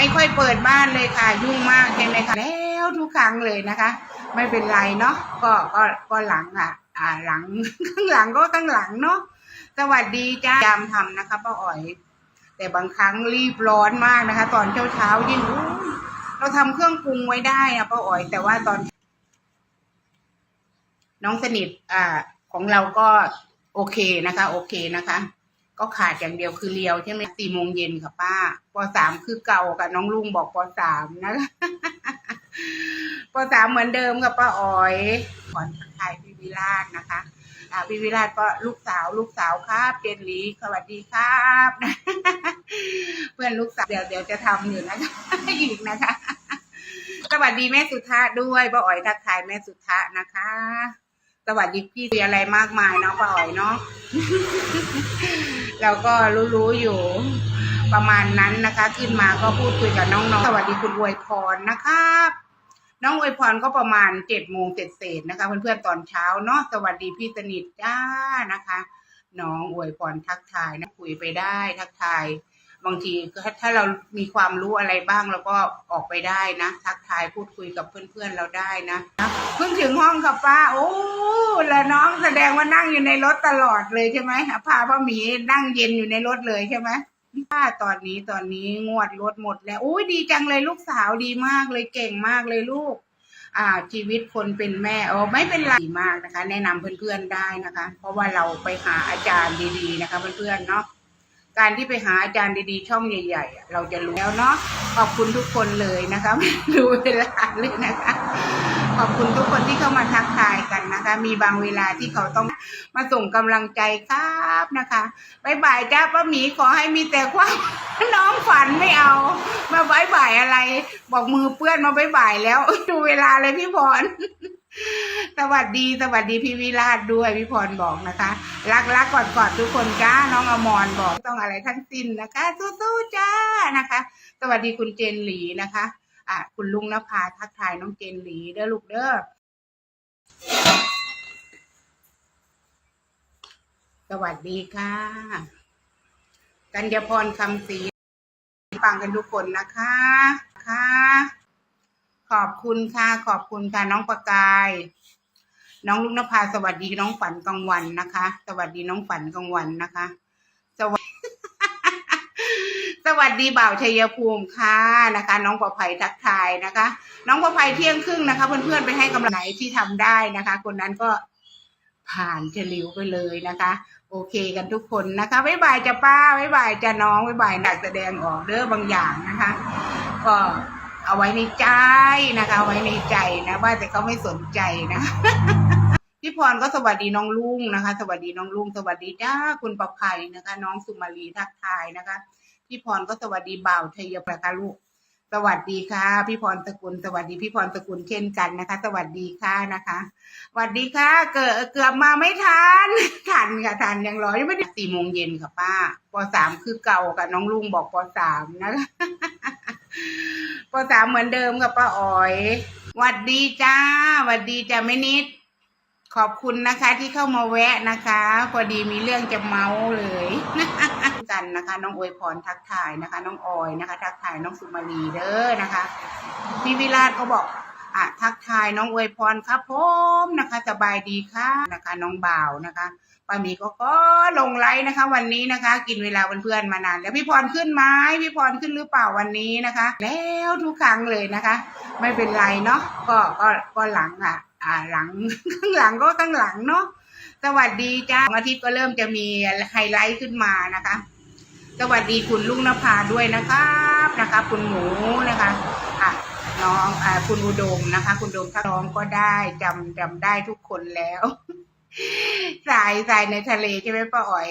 ไม่ค่อยเปิดบ้านเลยค่ะ ยุ่งมากใช่ไหมคะแล้วทุกครั้งเลยนะคะ ไม่เป็นไรเนาะก็ก็ก็หลังอะ อ่าหลังข้างหลังก็ข้างหลังเนาะสวัสดีจ้ายามทำนะคะป้าอ๋อย แต่บางครั้งรีบร้อนมากนะคะ ตอนเช้าเช้ายิ่งเราทำเครื่องปรุงไว้ได้อะป้าอ๋อย แต่ว่าตอน น้องสนิทอ่าของเราก็โอเคนะคะ โอเคนะคะ ก็ขาดอย่างเดียวคือเลียวใช่ไหมสี่โมงเย็นค่ะป้าปสามคือเก่ากับน้องลุงบอกปสามนะคะปสามเหมือนเดิมกับป้าอ๋อยขอนทักทายพี่วิราชนะคะอ่าพี่วิราชก็ลูกสาวลูกสาวครับเจนลีสวัสดีครับเพื่อนลูกสาวเดี๋ยวเดี๋ยวจะทำอยู่นะคะอีกนะคะ สวัสดีแม่สุธาด้วยป้าอ๋อยทักทายแม่สุธานะคะสวัสดีพี่คุยอะไรมากมายเนาะป้าอ๋อยเนาะ เราก็รู้ๆอยู่ประมาณนั้นนะคะ ขึ้นมาก็พูดคุยกับน้องๆ สวัสดีคุณอวยพรนะครับน้องอวยพรก็ประมาณเจ็ดโมงเศษนะคะ เพื่อนๆตอนเช้าเนาะสวัสดีพี่สนิทจ้านะคะ น้องอวยพรทักทายนะคุยไปได้ทักทาย บางทีถ้าเรามีความรู้อะไรบ้างเราก็ออกไปได้นะทักทายพูดคุยกับเพื่อนๆเราได้นะเพิ่งถึงห้องกับป้า โอ้แล้วน้องแสดงว่านั่งอยู่ในรถตลอดเลยใช่ไหมพาพ่อหมีนั่งเย็นอยู่ในรถเลยใช่ไหมป้าตอนนี้ตอนนี้งวดรถหมดแล้วอุ้ยดีจังเลยลูกสาวดีมากเลยเก่งมากเลยลูก อ่า ชีวิตคนเป็นแม่เออไม่เป็นไรดีมากนะคะ แนะนำเพื่อนๆได้นะคะ เพราะว่าเราไปหาอาจารย์ดีๆนะคะ เพื่อนๆเนาะ การที่ไปหาอาจารย์ดีๆ ช่องใหญ่ๆ เราจะรู้แล้วเนาะขอบคุณทุกคนเลยนะคะไม่ดูเวลาเลยนะคะ ขอบคุณทุกคนที่เข้ามาทักทายกันนะคะ มีบางเวลาที่เขาต้องมาส่งกำลังใจครับนะคะบายบายจ้าป้าหมีขอให้มีแต่ความน้องฝันไม่เอา มาบายบายอะไร บอกมือเปื้อนมาบายบายแล้ว ดูเวลาเลยพี่พร สวัสดีสวัสดีพี่วิราชด้วยพี่พรบอกนะคะ รักรักกอดกอดทุกคนจ้าน้องอมรบอกต้องอะไรทั้งสิ้นนะคะ สู้ๆจ้านะคะ สวัสดีคุณเจนหลีนะคะอะคุณลุงนภาทักทายน้องเจนหลีเด้อลูกเด้อสวัสดีค่ะกัญญาพรคำศรีฟังกันทุกคนนะคะค่ะ ขอบคุณค่ะ ขอบคุณค่ะน้องประกาย น้องลุงนภาสวัสดีน้องฝันกลางวันนะคะ สวัสดีน้องฝันกลางวันนะคะ สวัสสวัสดีบ่าวชัยภูมิค่ะนะคะ น้องประภัยทักทายนะคะ น้องประภัยเที่ยงครึ่งนะคะ เพื่อนๆไปให้กำลังไหนที่ทำได้นะคะ คนนั้นก็ผ่านเฉลิวไปเลยนะคะ โอเคกันทุกคนนะคะบ๊ายบายจะป้าบ๊ายบายจะน้องบ๊ายบายหนักแสดงออกเด้อบางอย่างนะคะ ก็ เอาไว้ในใจนะคะเอาไว้ในใจนะว่าแต่เขาไม่สนใจนะพี่พรก็สวัสดีน้องลุงนะคะ สวัสดีน้องลุงสวัสดีจ้าคุณประภัยนะคะ น้องสุมาลีทักทายนะคะ พี่พรก็สวัสดีบ่าวชัยประคะลูกสวัสดีค่ะ พี่พรสกุล สวัสดีพี่พรสกุลเช่นกันนะคะ สวัสดีค่ะนะคะสวัสดีค่ะ เกิดเกือบมาไม่ทันทันค่ะทันยังรอยังไม่ได้สี่โมงเย็นค่ะป้าปสามคือเก่ากับน้องลุงบอกปสามนะคะ ปสามเหมือนเดิมกับป้าอ๋อยหวัดดีจ้าหวัดดีจ้าแม่นิด ขอบคุณนะคะที่เข้ามาแวะนะคะ พอดีมีเรื่องจะเมาเลยกันนะคะ น้องอวยพรทักทายนะคะ น้องออยนะคะ ทักทายน้องสุมาลีเด้อนะคะพี่วิราชก็บอก อะทักทายน้องอวยพรครับผมนะคะสบายดีค่ะนะคะ น้องบ่าวนะคะป้ามีก็ก็ลงไลน์นะคะ วันนี้นะคะ กินเวลาเพื่อนๆมานาน แล้วพี่พรขึ้นไหมพี่พรขึ้นหรือเปล่าวันนี้นะคะ แล้วทุกครั้งเลยนะคะ ไม่เป็นไรเนาะก็ก็ก็หลังอะ อ่าหลังข้างหลังก็ข้างหลังเนาะสวัสดีจ้าอาทิตย์ก็เริ่มจะมีไฮไลท์ขึ้นมานะคะ สวัสดีคุณลุงนภาด้วยนะครับนะคะ คุณหมูนะคะอะ น้องอคุณอุดมนะคะ คุณอุดมถ้าน้องก็ได้จำจำได้ทุกคนแล้วสายสายในทะเลใช่ไหมป้าอ๋อย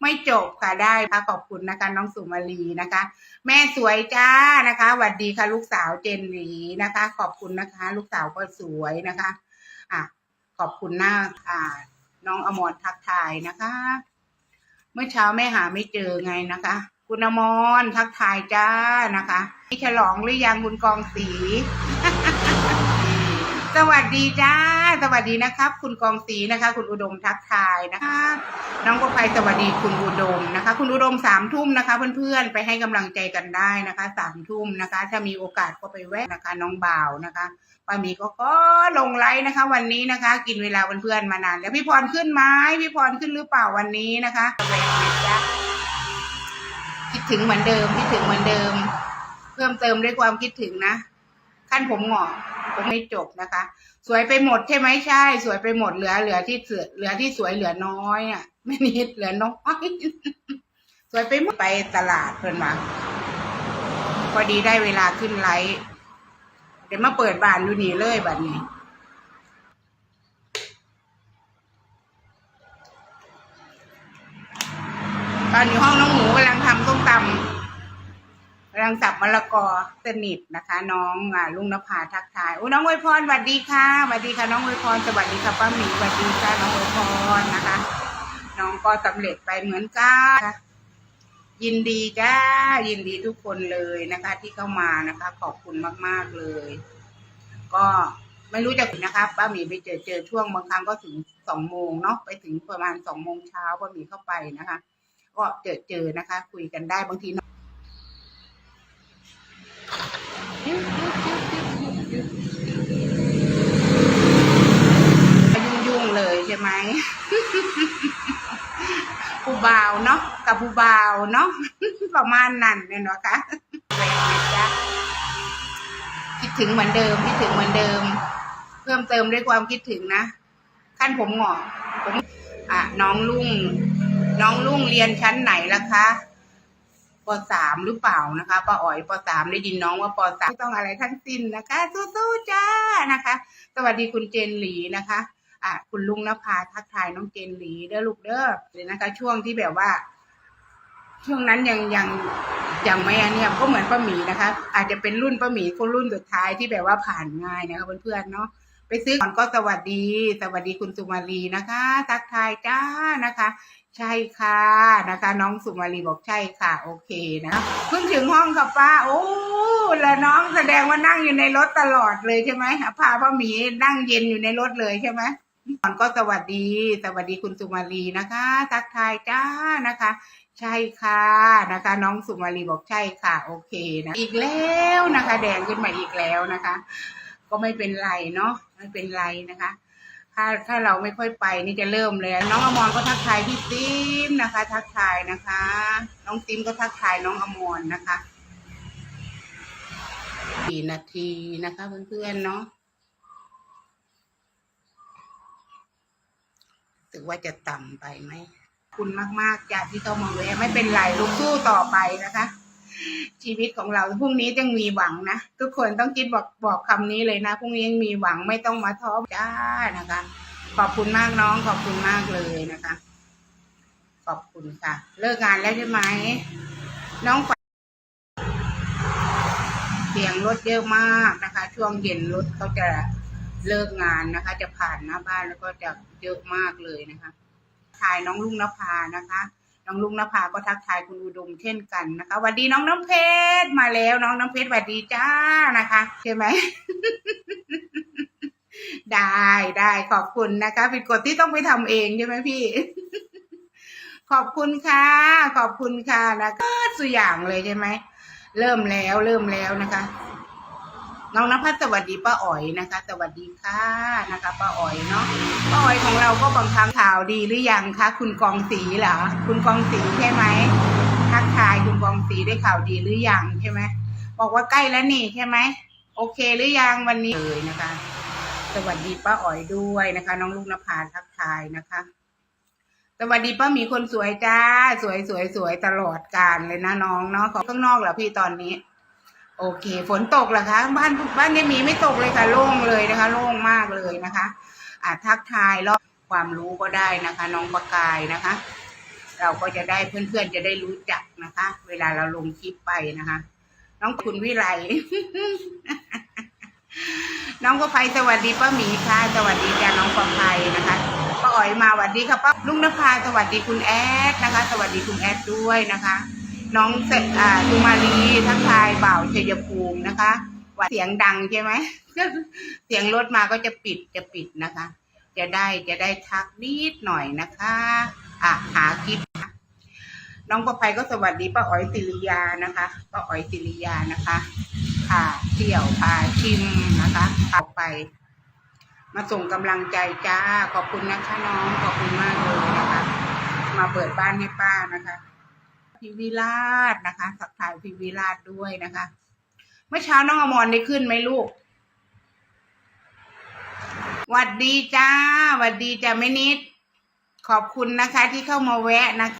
ไม่จบค่ะได้ค่ะขอบคุณนะคะน้องสุมาลีนะคะ แม่สวยจ้านะคะหวัดดีค่ะ ลูกสาวเจนหลีนะคะ ขอบคุณนะคะ ลูกสาวก็สวยนะคะ อะ ขอบคุณหน้าอ่า น้องอมรทักทายนะคะ เมื่อเช้าแม่หาไม่เจอไงนะคะ คุณอมรทักทายจ้านะคะมีฉลองหรือยังคุณกองสี สวัสดีจ้า สวัสดีนะครับ คุณกองศรีนะคะ คุณอุดมทักทายนะคะ น้องประภัยสวัสดีคุณอุดมนะคะ คุณอุดมสามทุ่มนะคะ เพื่อนๆไปให้กำลังใจกันได้นะคะสามทุ่มนะคะ ถ้ามีโอกาสก็ไปแวะนะคะ น้องบ่าวนะคะป้ามีก็ก็ลงไลฟ์นะคะ วันนี้นะคะ กินเวลาเพื่อนๆมานานแล้วพี่พรขึ้นไหมพี่พรขึ้นหรือเปล่าวันนี้นะคะ ถึงเหมือนเดิมคิดถึงเหมือนเดิม เพิ่มเติมด้วยความคิดถึงนะขั้นผมหงอกผมไม่จบนะคะ สวยไปหมดใช่ไหมใช่ สวยไปหมดเหลือ เหลือที่เหลือที่สวยเหลือน้อยอะ ไม่นิดเหลือน้อยสวยไปหมดไปตลาดเพิ่นมาพอดีได้เวลาขึ้นไลฟ์เดี๋ยวมาเปิดบานดูนี่เลยบัดนี้ ตอนอยู่ห้องน้องหมูกำลังทำส้มตำกำลังสับมะละกอสนิทนะคะ น้องอ่าลุงนภาทักทายโอ้น้องอวยพรสวัสดีค่ะสวัสดีค่ะ น้องอวยพรสวัสดีค่ะป้าหมีสวัสดีค่ะน้องอวยพรนะคะ น้องก็สำเร็จไปเหมือนกันค่ะยินดีจ้ายินดีทุกคนเลยนะคะ ที่เข้ามานะคะ ขอบคุณมากๆเลย ก็ไม่รู้จะถึงนะคะป้าหมีไปเจอเจอช่วงบางครั้งก็ถึงสองโมงเนาะไปถึงประมาณสองโมงเช้าป้าหมีเข้าไปนะคะ ก็เจอเจอนะคะ คุยกันได้บางทีน้องยุ่งๆเลยใช่ไหมผู้บ่าวเนาะกับผู้บ่าวเนาะประมาณนั้นเนี่ยเนาะคะแรงนะจ๊ะคิดถึงเหมือนเดิมคิดถึงเหมือนเดิม เพิ่มเติมด้วยความคิดถึงนะขั้นผมหงอกผมอะน้องลุง น้องลุงเรียนชั้นไหนล่ะคะปสามหรือเปล่านะคะป้าอ๋อยปสามได้ยินน้องว่าปสามไม่ต้องอะไรทั้งสิ้นนะคะ สู้ๆจ้านะคะ สวัสดีคุณเจนหลีนะคะอะคุณลุงนภาทักทายน้องเจนหลีเด้อลูกเด้อเลยนะคะ ช่วงที่แบบว่า ช่วงนั้นยังยังยังไม่อันเนี่ยก็เหมือนป้าหมีนะคะ อาจจะเป็นรุ่นป้าหมีคนรุ่นสุดท้ายที่แบบว่าผ่านง่ายนะคะเพื่อนๆเนาะไปซื้อก่อนก็สวัสดี สวัสดีคุณสุมาลีนะคะ ทักทายจ้านะคะ ใช่ค่ะนะคะ น้องสุมาลีบอกใช่ค่ะ โอเคนะเพิ่งถึงห้องค่ะป้า โอ้แล้วน้องแสดงว่านั่งอยู่ในรถตลอดเลยใช่ไหมพาพ่อหมีนั่งเย็นอยู่ในรถเลยใช่ไหมก่อนก็สวัสดี สวัสดีคุณสุมาลีนะคะ ทักทายจ้านะคะ ใช่ค่ะนะคะ น้องสุมาลีบอกใช่ค่ะ โอเคนะอีกแล้วนะคะ แดงขึ้นมาอีกแล้วนะคะ ก็ไม่เป็นไรเนาะไม่เป็นไรนะคะ ถ้าถ้าเราไม่ค่อยไปนี่จะเริ่มเลย น้องอมรก็ทักทายพี่ติมนะคะ ทักทายนะคะ น้องติมก็ทักทายน้องอมรนะคะสี่นาทีนะคะเพื่อนๆเนาะรู้สึกว่าจะต่ำไปไหม คุณมาก ๆจ้าที่เข้ามาแวะไม่เป็นไรลูกสู้ต่อไปนะคะ ชีวิตของเราพรุ่งนี้ยังมีหวังนะทุกคนต้องคิดบอกบอกคำนี้เลยนะพรุ่งนี้ยังมีหวังไม่ต้องมาท้อจ้านะคะ ขอบคุณมากน้อง ขอบคุณมากเลยนะคะ ขอบคุณค่ะ เลิกงานแล้วใช่ไหมน้องฝันเสียงรถเยอะมากนะคะ ช่วงเย็นรถเขาจะเลิกงานนะคะ จะผ่านหน้าบ้านแล้วก็จะเยอะมากเลยนะคะถ่ายน้องลุงนภานะคะ น้องลุงนภาก็ทักทายคุณอุดมเช่นกันนะคะสวัสดีน้องน้ำเพชรมาแล้วน้องน้ำเพชรสวัสดีจ้านะคะใช่ไหมได้ได้ขอบคุณนะคะ ผิดกฎที่ต้องไปทำเองใช่ไหมพี่ ขอบคุณค่ะ ขอบคุณค่ะนะคะสุดอย่างเลยใช่ไหมเริ่มแล้วเริ่มแล้วนะคะ น้องนภัสสวัสดีป้าอ๋อยนะคะ สวัสดีค่ะนะคะป้าอ๋อยเนาะป้าอ๋อยของเราก็บางครั้งข่าวดีหรือยังคะคุณกองศรีเหรอคุณกองศรีใช่ไหมทักทายคุณกองศรีได้ข่าวดีหรือยังใช่ไหมบอกว่าใกล้แล้วนี่ใช่ไหมโอเคหรือยังวันนี้เลยนะคะ สวัสดีป้าอ๋อยด้วยนะคะ น้องลูกนภาทักทายนะคะสวัสดีป้าหมีคนสวยจ้า สวยสวยสวยตลอดการเลยนะน้องเนาะขข้างนอกเหรอพี่ตอนนี้ โอเค ฝนตกเหรอคะ บ้านบ้านนี่ยมีไม่ตกเลยค่ะโล่งเลยนะคะ โล่งมากเลยนะคะอ่าทักทายแล้วความรู้ก็ได้นะคะ น้องประกายนะคะ เราก็จะได้เพื่อนๆจะได้รู้จักนะคะ เวลาเราลงคลิปไปนะคะ น้องคุณวิไลน้องประภัยสวัสดีป้าหมีค่ะ สวัสดีจ้าน้องประภัยนะคะป้าอ๋อยมาสวัสดีค่ะป้าลุงนภาสวัสดีคุณแอดนะคะ สวัสดีคุณแอดด้วยนะคะ น้องเสอ่าสุมาลีทักทายบ่าวชัยภูมินะคะว่าเสียงดังใช่ไหม เสียงรถมาก็จะปิดจะปิดนะคะ จะได้จะได้ทักนิดหน่อยนะคะอะหาคลิปน้องประภัยก็สวัสดีป้าอ๋อยศิริยานะคะป้าอ๋อยศิริยานะคะพาเที่ยวพาชิมนะคะเอาไป มาส่งกำลังใจจ้าขอบคุณนะคะน้องขอบคุณมากเลยนะคะ มาเปิดบ้านให้ป้านะคะ พีวิราชนะคะสักทายพีวิราชด้วยนะคะ เมื่อเช้าน้องอมรได้ขึ้นไหมลูกหวัดดีจ้าหวัดดีจ้าแม่นิด ขอบคุณนะคะที่เข้ามาแวะนะคะ